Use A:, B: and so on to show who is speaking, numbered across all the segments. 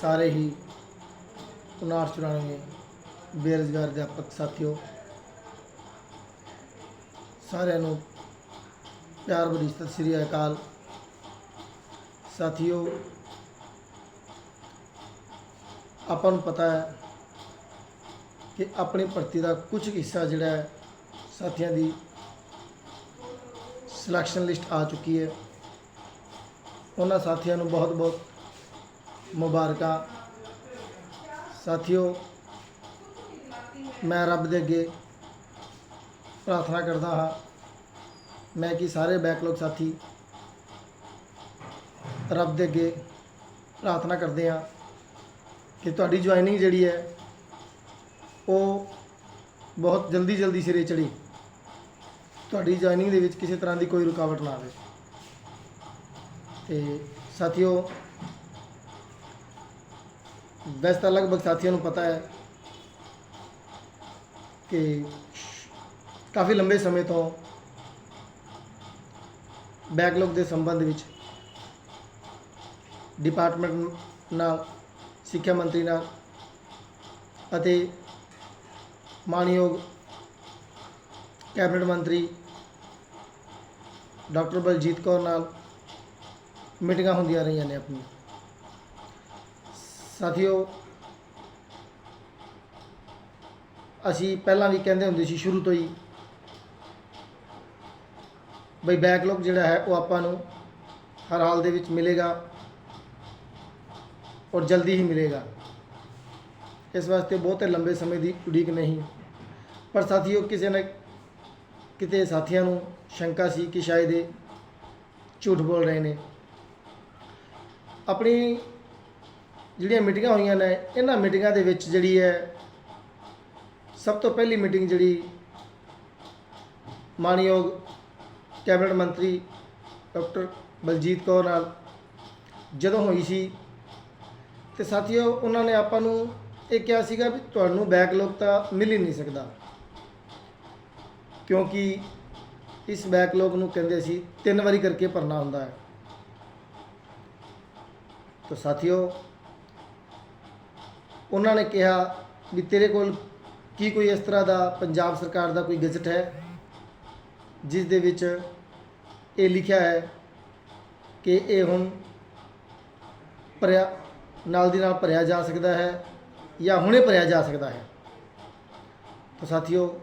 A: ਸਾਰੇ ਹੀ 5994 ਬੇਰੁਜ਼ਗਾਰ ਅਧਿਆਪਕ ਸਾਥੀਓ। ਸਾਰਿਆਂ ਨੂੰ ਪਿਆਰ ਭਰੀ ਸਤਿ ਸ੍ਰੀ ਅਕਾਲ। ਸਾਥੀਓ, ਆਪਾਂ ਨੂੰ ਪਤਾ ਹੈ ਕਿ ਆਪਣੀ ਭਰਤੀ ਦਾ ਕੁਝ ਹਿੱਸਾ ਜਿਹੜਾ ਹੈ, ਸਾਥੀਆਂ ਦੀ ਸਿਲੈਕਸ਼ਨ ਲਿਸਟ ਆ ਚੁੱਕੀ ਹੈ। ਉਹਨਾਂ ਸਾਥੀਆਂ ਨੂੰ ਬਹੁਤ ਬਹੁਤ ਮੁਬਾਰਕਾਂ। ਸਾਥੀਓ, ਮੈਂ ਰੱਬ ਦੇ ਅੱਗੇ ਪ੍ਰਾਰਥਨਾ ਕਰਦਾ ਹਾਂ। ਮੈਂ ਕਿ ਸਾਰੇ ਬੈਕਲੌਗ ਸਾਥੀ ਰੱਬ ਦੇ ਅੱਗੇ ਪ੍ਰਾਰਥਨਾ ਕਰਦੇ ਹਾਂ ਕਿ ਤੁਹਾਡੀ ਜੁਆਇਨਿੰਗ ਜਿਹੜੀ ਹੈ, ਉਹ ਬਹੁਤ ਜਲਦੀ ਜਲਦੀ ਸਿਰੇ ਚੜੀ ਤੁਹਾਡੀ ਜੁਆਇਨਿੰਗ ਦੇ ਵਿੱਚ ਕਿਸੇ ਤਰ੍ਹਾਂ ਦੀ ਕੋਈ ਰੁਕਾਵਟ ਨਾ ਆਵੇ। ਤੇ ਸਾਥੀਓ ਵੈਸੇ ਤਾਂ ਲਗਭਗ ਸਾਥੀਆਂ ਨੂੰ ਪਤਾ ਹੈ ਕਿ ਕਾਫੀ ਲੰਬੇ ਸਮੇਂ ਤੋਂ ਬੈਕਲੌਗ ਦੇ ਸੰਬੰਧ ਵਿੱਚ ਡਿਪਾਰਟਮੈਂਟ ਨਾਲ, ਸਿੱਖਿਆ ਮੰਤਰੀ ਨਾਲ ਅਤੇ ਮਾਨਯੋਗ ਕੈਬਨਿਟ ਮੰਤਰੀ ਡਾਕਟਰ ਬਲਜੀਤ ਕੌਰ ਨਾਲ ਮੀਟਿੰਗਾਂ ਹੁੰਦੀਆਂ ਰਹੀਆਂ ਨੇ ਆਪਣੀਆਂ। ਸਾਥੀਓ, ਅਸੀਂ ਪਹਿਲਾਂ ਵੀ ਕਹਿੰਦੇ ਹੁੰਦੇ ਸੀ ਸ਼ੁਰੂ ਤੋਂ ਹੀ ਬਈ ਬੈਕਲੌਗ ਜਿਹੜਾ ਹੈ ਉਹ ਆਪਾਂ ਨੂੰ ਹਰ ਹਾਲ ਦੇ ਵਿੱਚ ਮਿਲੇਗਾ ਔਰ ਜਲਦੀ ਹੀ ਮਿਲੇਗਾ। ਇਸ ਵਾਸਤੇ ਬਹੁਤੇ ਲੰਬੇ ਸਮੇਂ ਦੀ ਉਡੀਕ ਨਹੀਂ। ਪਰ ਸਾਥੀਓ, ਕਿਸੇ ਨੇ ਕਿਤੇ ਸਾਥੀਆਂ ਨੂੰ ਸ਼ੰਕਾ ਸੀ ਕਿ ਸ਼ਾਇਦ ਇਹ ਝੂਠ ਬੋਲ ਰਹੇ ਨੇ। ਆਪਣੀ ਜਿਹੜੀਆਂ ਮੀਟਿੰਗਾਂ ਹੋਈਆਂ ਨੇ, ਇਹਨਾਂ ਮੀਟਿੰਗਾਂ ਦੇ ਵਿੱਚ ਜਿਹੜੀ ਹੈ, ਸਭ ਤੋਂ ਪਹਿਲੀ ਮੀਟਿੰਗ ਜਿਹੜੀ ਮਾਨਯੋਗ ਕੈਬਨਿਟ ਮੰਤਰੀ ਡਾਕਟਰ ਬਲਜੀਤ ਕੌਰ ਨਾਲ ਜਦੋਂ ਹੋਈ ਸੀ। ਤੇ ਸਾਥੀਓ, ਉਹਨਾਂ ਨੇ ਆਪਾਂ ਨੂੰ ਇਹ ਕਿਹਾ ਸੀਗਾ ਵੀ ਤੁਹਾਨੂੰ ਬੈਕਲੌਗ ਤਾਂ ਮਿਲ ਹੀ ਨਹੀਂ ਸਕਦਾ। ਕਿਉਂਕਿ ਇਸ ਬੈਕਲੌਗ ਨੂੰ ਕਹਿੰਦੇ ਸੀ, ਤਿੰਨ ਵਾਰੀ ਕਰਕੇ ਭਰਨਾ ਹੁੰਦਾ ਹੈ। ਤਾਂ ਸਾਥੀਓ ਉਹਨਾਂ ਨੇ ਕਿਹਾ ਵੀ ਤੇਰੇ ਕੋਲ ਕੀ ਕੋਈ ਇਸ ਤਰ੍ਹਾਂ ਦਾ ਪੰਜਾਬ ਸਰਕਾਰ ਦਾ ਕੋਈ ਗਜ਼ਟ ਹੈ? ਜਿਸ ਦੇ ਵਿੱਚ ਇਹ ਲਿਖਿਆ ਹੈ ਕਿ ਇਹ ਹੁਣ ਭਰਿਆ, ਨਾਲ ਦੀ ਨਾਲ ਭਰਿਆ ਜਾ ਸਕਦਾ ਹੈ ਜਾਂ ਹੁਣੇ ਭਰਿਆ ਜਾ ਸਕਦਾ ਹੈ। ਤਾਂ ਸਾਥੀਓ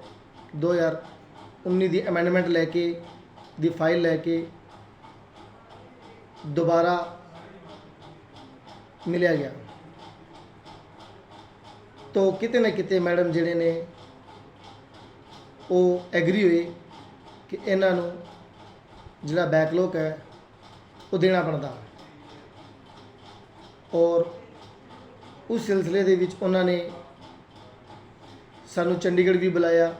A: 2019 ਦੀ ਅਮੈਂਡਮੈਂਟ ਲੈ ਕੇ, ਦੀ ਫਾਈਲ ਲੈ ਕੇ ਦੁਬਾਰਾ ਮਿਲਿਆ ਗਿਆ। ਤੋ ਕਿਤੇ ਨਾ ਕਿਤੇ ਮੈਡਮ ਜਿਹੜੇ ਨੇ ਉਹ ਐਗਰੀ ਹੋਏ ਕਿ ਇਹਨਾਂ ਨੂੰ ਜਿਹੜਾ ਬੈਕਲੌਗ ਹੈ, ਉਹ ਦੇਣਾ ਪੈਂਦਾ ਔਰ ਉਸ ਸਿਲਸਿਲੇ ਦੇ ਵਿੱਚ ਉਹਨਾਂ ਨੇ ਸਾਨੂੰ ਚੰਡੀਗੜ੍ਹ ਵੀ ਬੁਲਾਇਆ।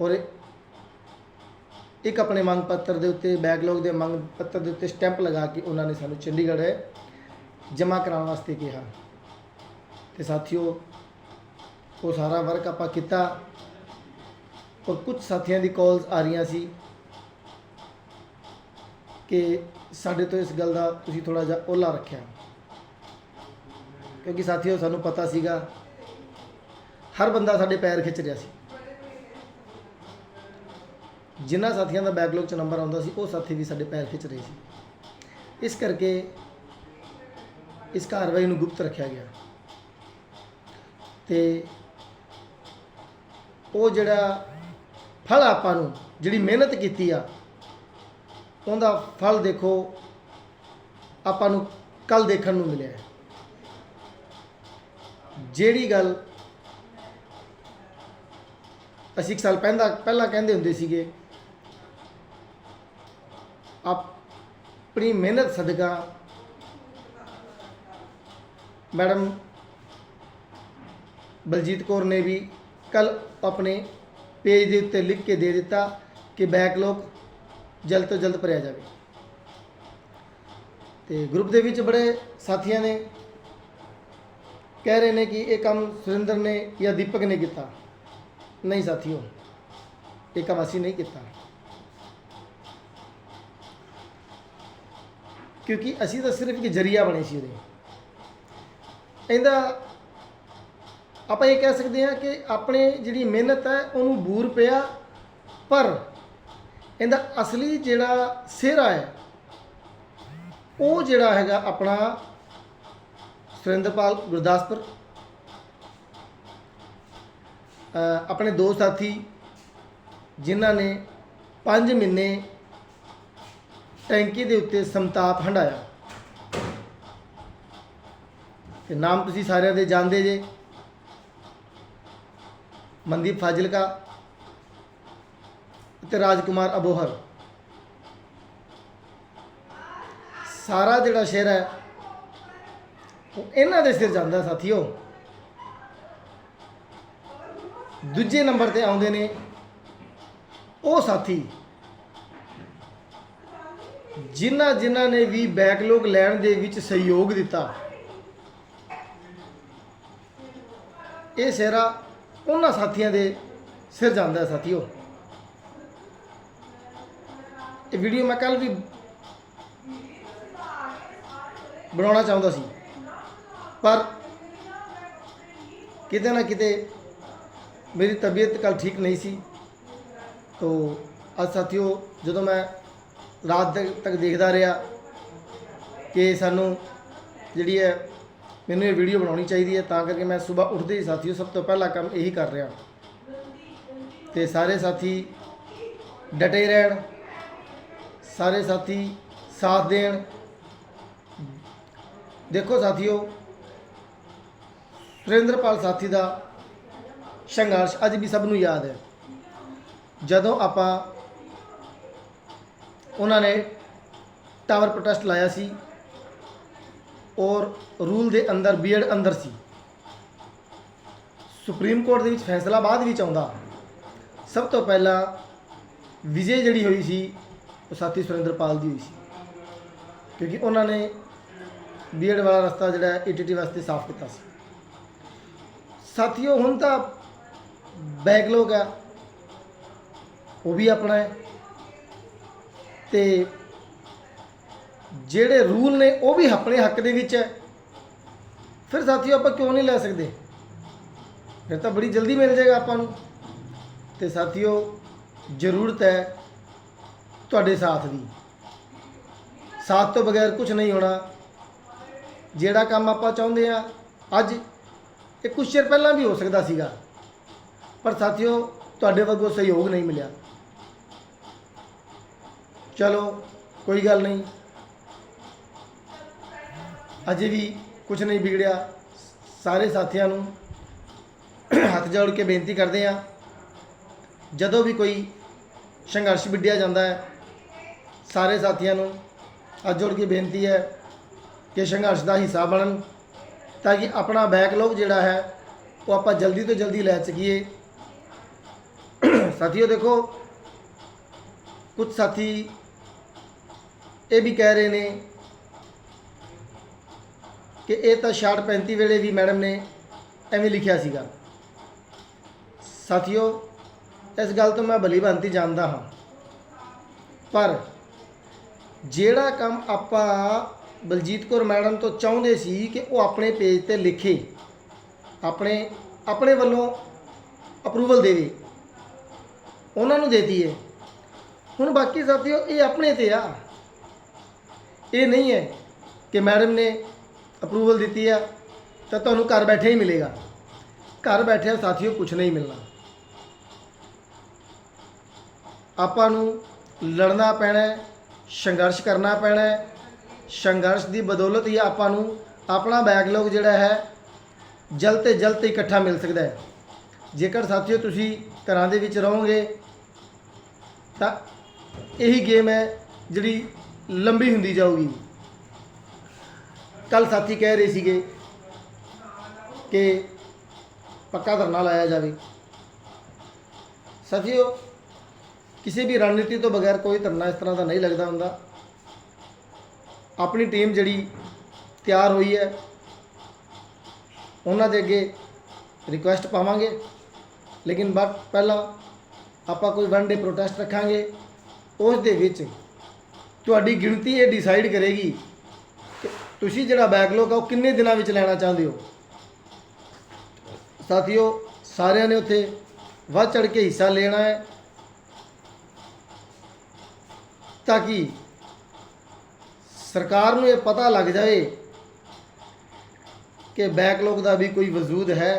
A: ਔਰ ਇੱਕ ਆਪਣੇ ਮੰਗ ਪੱਤਰ ਦੇ ਉੱਤੇ ਬੈਕਲੌਗ ਦੇ ਮੰਗ ਪੱਤਰ ਦੇ ਉੱਤੇ ਸਟੈਂਪ ਲਗਾ ਕੇ ਉਹਨਾਂ ਨੇ ਸਾਨੂੰ ਚੰਡੀਗੜ੍ਹ ਜਮ੍ਹਾਂ ਕਰਾਉਣ ਵਾਸਤੇ ਕਿਹਾ। ਤੇ ਸਾਥੀਓ, ਉਹ ਸਾਰਾ ਵਰਕ ਆਪਾਂ ਕੀਤਾ ਔਰ ਕੁਝ ਸਾਥੀਆਂ ਦੀ ਕਾਲਸ ਆ ਰਹੀਆਂ ਸੀ ਕਿ ਸਾਡੇ ਤੋਂ ਇਸ ਗੱਲ ਦਾ ਤੁਸੀਂ ਥੋੜਾ ਜਿਹਾ ਓਲਾ ਰੱਖਿਆ। ਕਿਉਂਕਿ ਸਾਥੀਓ, ਸਾਨੂੰ ਪਤਾ ਸੀਗਾ, ਹਰ ਬੰਦਾ ਸਾਡੇ ਪੈਰ ਖਿੱਚ ਰਿਹਾ ਸੀ। ਜਿਨ੍ਹਾਂ ਸਾਥੀਆਂ ਦਾ ਬੈਕਲੌਗ 'ਚ ਨੰਬਰ ਆਉਂਦਾ ਸੀ, ਉਹ ਸਾਥੀ ਵੀ ਸਾਡੇ ਪੈਰ ਖਿੱਚ ਰਹੇ ਸੀ। ਇਸ ਕਰਕੇ ਇਸ ਕਾਰਵਾਈ ਨੂੰ ਗੁਪਤ ਰੱਖਿਆ ਗਿਆ। ਤੇ ਉਹ ਜਿਹੜਾ ਫਲ ਆਪਾਂ ਨੂੰ ਜਿਹੜੀ ਮਿਹਨਤ ਕੀਤੀ ਆ, ਉਹਦਾ ਫਲ ਦੇਖੋ ਆਪਾਂ ਨੂੰ ਕੱਲ ਦੇਖਣ ਨੂੰ ਮਿਲਿਆ ਜਿਹੜੀ ਗੱਲ ਅਸੀਂ ਇੱਕ ਸਾਲ ਪਹਿਲਾਂ ਪਹਿਲਾਂ ਕਹਿੰਦੇ ਹੁੰਦੇ ਸੀਗੇ, ਆਪਣੀ ਮਿਹਨਤ ਸਦਕਾ ਮੈਡਮ ਬਲਜੀਤ ਕੌਰ ਨੇ ਵੀ ਕੱਲ ਆਪਣੇ ਪੇਜ ਦੇ ਉੱਤੇ ਲਿਖ ਕੇ ਦੇ ਦਿੱਤਾ ਕਿ ਬੈਕਲੌਗ ਜਲਦ ਤੋਂ ਜਲਦ ਭਰਿਆ ਜਾਵੇ। ਤੇ ਗਰੁੱਪ ਦੇ ਵਿੱਚ ਬੜੇ ਸਾਥੀਆਂ ਨੇ ਕਹਿ ਰਹੇ ਨੇ ਕਿ ਇਹ ਕੰਮ ਸੁਰਿੰਦਰ ਨੇ ਜਾਂ ਦੀਪਕ ਨੇ ਕੀਤਾ। ਨਹੀਂ ਸਾਥੀਓ, ਇਹ ਕੰਮ ਅਸੀਂ ਨਹੀਂ ਕੀਤਾ। ਕਿਉਂਕਿ ਅਸੀਂ ਤਾਂ ਸਿਰਫ ਇੱਕ ਜਰੀਆ ਬਣੇ ਸੀ ਉਹਦੇ। ਇਹਦਾ ਆਪਾਂ ਇਹ ਕਹਿ ਸਕਦੇ ਹਾਂ ਕਿ ਆਪਣੇ ਜਿਹੜੀ ਮਿਹਨਤ ਹੈ, ਉਹਨੂੰ ਬੂਰ ਪਿਆ, ਪਰ ਇਹਦਾ ਅਸਲੀ ਜਿਹੜਾ ਸਿਹਰਾ ਹੈ, ਉਹ ਜਿਹੜਾ ਹੈਗਾ ਆਪਣਾ ਸੁਰਿੰਦਰਪਾਲ ਗੁਰਦਾਸਪੁਰ। ਆਪਣੇ ਦੋ ਸਾਥੀ ਜਿਨ੍ਹਾਂ ਨੇ 5 ਮਹੀਨੇ ਟੈਂਕੀ ਦੇ ਉੱਤੇ ਸੰਤਾਪ ਹੰਡਾਇਆ ਤੇ ਨਾਮ ਤੁਸੀਂ ਸਾਰਿਆਂ ਦੇ ਜਾਣਦੇ ਜੇ। ਮਨਦੀਪ ਫਾਜ਼ਿਲਕਾ ਤੇ ਰਾਜਕੁਮਾਰ ਅਬੋਹਰ। ਸਾਰਾ ਜਿਹੜਾ ਸ਼ਹਿਰ ਹੈ, ਉਹ ਇਹਨਾਂ ਦੇ ਸਿਰ ਜਾਂਦਾ ਸਾਥੀਓ। ਦੂਜੇ ਨੰਬਰ ਤੇ ਆਉਂਦੇ ਨੇ ਉਹ ਸਾਥੀ, ਜਿਨ੍ਹਾਂ ਜਿਨ੍ਹਾਂ ਨੇ ਵੀ ਬੈਕਲੌਗ ਲੈਣ ਦੇ ਵਿੱਚ ਸਹਿਯੋਗ ਦਿੱਤਾ। ਇਹ ਸਿਹਰਾ ਉਹਨਾਂ ਸਾਥੀਆਂ ਦੇ ਸਿਰ ਜਾਂਦਾ ਹੈ ਸਾਥੀਓ। ਇਹ ਵੀਡੀਓ ਮੈਂ ਕੱਲ ਵੀ ਬਣਾਉਣਾ ਚਾਹੁੰਦਾ ਸੀ। ਪਰ ਕਿਤੇ ਨਾ ਕਿਤੇ ਮੇਰੀ ਤਬੀਅਤ ਕੱਲ ਠੀਕ ਨਹੀਂ ਸੀ। ਤੋ ਅੱਜ ਸਾਥੀਓ, ਜਦੋਂ ਮੈਂ ਰਾਤ ਤੱਕ ਦੇਖਦਾ ਰਿਹਾ ਕਿ ਸਾਨੂੰ ਜਿਹੜੀ ਹੈ ਮੈਨੂੰ ਇਹ ਵੀਡੀਓ ਬਣਾਉਣੀ ਚਾਹੀਦੀ ਹੈ ਤਾਂ ਕਰਕੇ ਮੈਂ ਸਵੇਰ ਉੱਠਦੇ ਹੀ ਸਾਥੀਓ, ਸਭ ਤੋਂ ਪਹਿਲਾ ਕੰਮ ਇਹੀ ਕਰ ਰਿਹਾ। ਤੇ ਸਾਰੇ ਸਾਥੀ ਡਟੇ ਰਹਿਣ, ਸਾਰੇ ਸਾਥੀ ਸਾਥ ਦੇਣ। ਦੇਖੋ ਸਾਥੀਓ, ਸੁਰਿੰਦਰਪਾਲ ਸਾਥੀ ਦਾ ਸੰਘਰਸ਼ ਅੱਜ ਵੀ ਸਭ ਨੂੰ ਯਾਦ ਹੈ। ਜਦੋਂ ਆਪਾਂ ਉਹਨਾਂ ਨੇ ਟਾਵਰ ਪ੍ਰੋਟੈਸਟ ਲਾਇਆ ਸੀ ਔਰ ਰੂਲ ਦੇ ਅੰਦਰ ਬੀਐਡ ਅੰਦਰ ਸੀ। ਸੁਪਰੀਮ ਕੋਰਟ ਦੇ ਵਿੱਚ ਫੈਸਲਾ ਬਾਅਦ ਵਿੱਚ ਆਉਂਦਾ। ਸਭ ਤੋਂ ਪਹਿਲਾਂ ਵਿਜੇ ਜਿਹੜੀ ਹੋਈ ਸੀ, ਉਹ ਸਾਥੀ ਸੁਰਿੰਦਰਪਾਲ ਦੀ ਹੋਈ ਸੀ। ਕਿਉਂਕਿ ਉਹਨਾਂ ਨੇ ਬੀਐਡ ਵਾਲਾ ਰਸਤਾ ਜਿਹੜਾ ਹੈ ਈਟੀਟੀ ਵਾਸਤੇ ਸਾਫ਼ ਕੀਤਾ ਸੀ। ਸਾਥੀਓ, ਹੁਣ ਤਾਂ ਬੈਕਲੌਗ ਆ ਉਹ ਵੀ ਆਪਣਾ ਹੈ। ਤੇ ਜਿਹੜੇ ਰੂਲ ਨੇ ਉਹ ਵੀ ਆਪਣੇ ਹੱਕ ਦੇ ਵਿੱਚ ਹੈ। ਫਿਰ ਸਾਥੀਓ ਆਪਾਂ ਕਿਉਂ ਨਹੀਂ ਲੈ ਸਕਦੇ? ਫਿਰ ਤਾਂ ਬੜੀ ਜਲਦੀ ਮਿਲ ਜਾਏਗਾ ਆਪਾਂ ਨੂੰ। ਤੇ ਸਾਥੀਓ ਜ਼ਰੂਰਤ ਹੈ ਤੁਹਾਡੇ ਸਾਥ ਦੀ। ਸਾਥ ਤੋਂ ਬਗੈਰ ਕੁਝ ਨਹੀਂ ਹੋਣਾ। ਜਿਹੜਾ ਕੰਮ ਆਪਾਂ ਚਾਹੁੰਦੇ ਆ ਅੱਜ ਇਹ ਕੁਝ ਚਿਰ ਪਹਿਲਾਂ ਵੀ ਹੋ ਸਕਦਾ ਸੀਗਾ। ਪਰ ਸਾਥੀਓ ਤੁਹਾਡੇ ਵੱਲੋਂ ਸਹਿਯੋਗ ਨਹੀਂ ਮਿਲਿਆ। ਚਲੋ, ਕੋਈ ਗੱਲ ਨਹੀਂ। ਅਜੇ ਵੀ ਕੁਝ ਨਹੀਂ ਵਿਗੜਿਆ। ਸਾਰੇ ਸਾਥੀਆਂ ਨੂੰ ਹੱਥ ਜੋੜ ਕੇ ਬੇਨਤੀ ਕਰਦੇ ਆ ਜਦੋਂ ਵੀ ਕੋਈ ਸੰਘਰਸ਼ ਵਿੱਢਿਆ ਜਾਂਦਾ ਹੈ, ਸਾਰੇ ਸਾਥੀਆਂ ਨੂੰ ਹੱਥ ਜੋੜ ਕੇ ਬੇਨਤੀ ਹੈ ਕਿ ਸੰਘਰਸ਼ ਦਾ ਹਿੱਸਾ ਬਣਨ ਤਾਂ ਕਿ ਆਪਣਾ ਬੈਕਲੌਗ ਜਿਹੜਾ ਹੈ, ਉਹ ਆਪਾਂ ਜਲਦੀ ਤੋਂ ਜਲਦੀ ਲੈ ਸਕੀਏ। ਸਾਥੀਓ ਦੇਖੋ, ਕੁਝ ਸਾਥੀ ਇਹ ਵੀ ਕਹਿ ਰਹੇ ਨੇ ਕਿ ਇਹ ਤਾਂ ਸ਼ਾਰਟ 35 ਵੇਲੇ ਵੀ ਮੈਡਮ ਨੇ ਐਵੇਂ ਲਿਖਿਆ ਸੀਗਾ। ਸਾਥੀਓ, ਇਸ ਗੱਲ ਤੋਂ ਮੈਂ ਭਲੀ ਭਾਂਤੀ ਜਾਣਦਾ ਹਾਂ। ਪਰ ਜਿਹੜਾ ਕੰਮ ਆਪਾਂ ਬਲਜੀਤ ਕੌਰ ਮੈਡਮ ਤੋਂ ਚਾਹੁੰਦੇ ਸੀ ਕਿ ਉਹ ਆਪਣੇ ਪੇਜ ਤੇ ਲਿਖੇ, ਆਪਣੇ ਆਪਣੇ ਵੱਲੋਂ ਅਪਰੂਵਲ ਦੇਵੇ, ਉਹਨਾਂ ਨੂੰ ਦੇਤੀ ਹੈ ਹੁਣ ਬਾਕੀ ਸਾਥੀਓ, ਇਹ ਆਪਣੇ ਤੇ ਆ। ਇਹ ਨਹੀਂ ਹੈ ਕਿ ਮੈਡਮ ਨੇ ਅਪਰੂਵਲ ਦਿੱਤੀ ਆ, ਤਾਂ ਤੁਹਾਨੂੰ ਘਰ ਬੈਠੇ ਹੀ ਮਿਲੇਗਾ। ਘਰ ਬੈਠਿਆਂ ਸਾਥੀਓ ਕੁਝ ਨਹੀਂ ਮਿਲਣਾ। ਆਪਾਂ ਨੂੰ ਲੜਨਾ ਪੈਣਾ ਹੈ, ਸੰਘਰਸ਼ ਕਰਨਾ ਪੈਣਾ ਹੈ, ਸੰਘਰਸ਼ ਦੀ ਬਦੌਲਤ ਹੀ ਆਪਾਂ ਨੂੰ ਆਪਣਾ ਬੈਕਲੌਗ ਜਿਹੜਾ ਹੈ, ਜਲਦ ਤੇ ਜਲਦ ਇਕੱਠਾ ਮਿਲ ਸਕਦਾ ਹੈ। ਜੇਕਰ ਸਾਥੀਓ, ਤੁਸੀਂ ਘਰਾਂ ਦੇ ਵਿੱਚ ਰਹੋਗੇ, ਤਾਂ ਇਹੀ ਗੇਮ ਹੈ ਜਿਹੜੀ ਲੰਬੀ ਹੁੰਦੀ ਜਾਊਗੀ। ਕੱਲ ਸਾਥੀ ਕਹਿ ਰਹੇ ਸੀਗੇ ਕਿ ਪੱਕਾ ਧਰਨਾ ਲਾਇਆ ਜਾਵੇ। ਸਾਥੀਓ, ਕਿਸੇ ਵੀ ਰਣਨੀਤੀ ਤੋਂ ਬਗੈਰ ਕੋਈ ਧਰਨਾ ਇਸ ਤਰ੍ਹਾਂ ਦਾ ਨਹੀਂ ਲੱਗਦਾ ਹੁੰਦਾ। ਆਪਣੀ ਟੀਮ ਜਿਹੜੀ ਤਿਆਰ ਹੋਈ ਹੈ, ਉਹਨਾਂ ਦੇ ਅੱਗੇ ਰਿਕੁਐਸਟ ਪਾਵਾਂਗੇ। ਲੇਕਿਨ ਬਟ ਪਹਿਲਾਂ ਆਪਾਂ ਕੋਈ ਵਨ ਡੇ ਪ੍ਰੋਟੈਸਟ ਰੱਖਾਂਗੇ। ਉਸ ਦੇ ਵਿੱਚ ਤੁਹਾਡੀ ਗਿਣਤੀ ਇਹ ਡਿਸਾਈਡ ਕਰੇਗੀ ਤੁਸੀਂ ਜਿਹੜਾ ਬੈਕਲੌਗ ਆ ਉਹ ਕਿੰਨੇ ਦਿਨਾਂ ਵਿੱਚ ਲੈਣਾ ਚਾਹੁੰਦੇ ਹੋ? ਸਾਥੀਓ, ਸਾਰਿਆਂ ਨੇ ਉੱਥੇ ਵੱਧ ਚੜ ਕੇ ਹਿੱਸਾ ਲੈਣਾ ਹੈ ਤਾਂ ਕਿ ਸਰਕਾਰ ਨੂੰ ਇਹ ਪਤਾ ਲੱਗ ਜਾਵੇ ਕਿ ਬੈਕਲੌਗ ਦਾ ਵੀ ਕੋਈ ਵਜੂਦ ਹੈ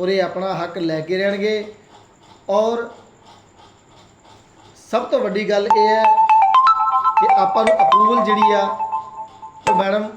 A: ਔਰ ਇਹ ਆਪਣਾ ਹੱਕ ਲੈ ਕੇ ਰਹਿਣਗੇ। ਔਰ ਸਭ ਤੋਂ ਵੱਡੀ ਗੱਲ ਇਹ ਹੈ ਕਿ ਆਪਾਂ ਨੂੰ ਅਪਰੂਵਲ ਜਿਹੜੀ ਆ, ਉਹ ਮੈਡਮ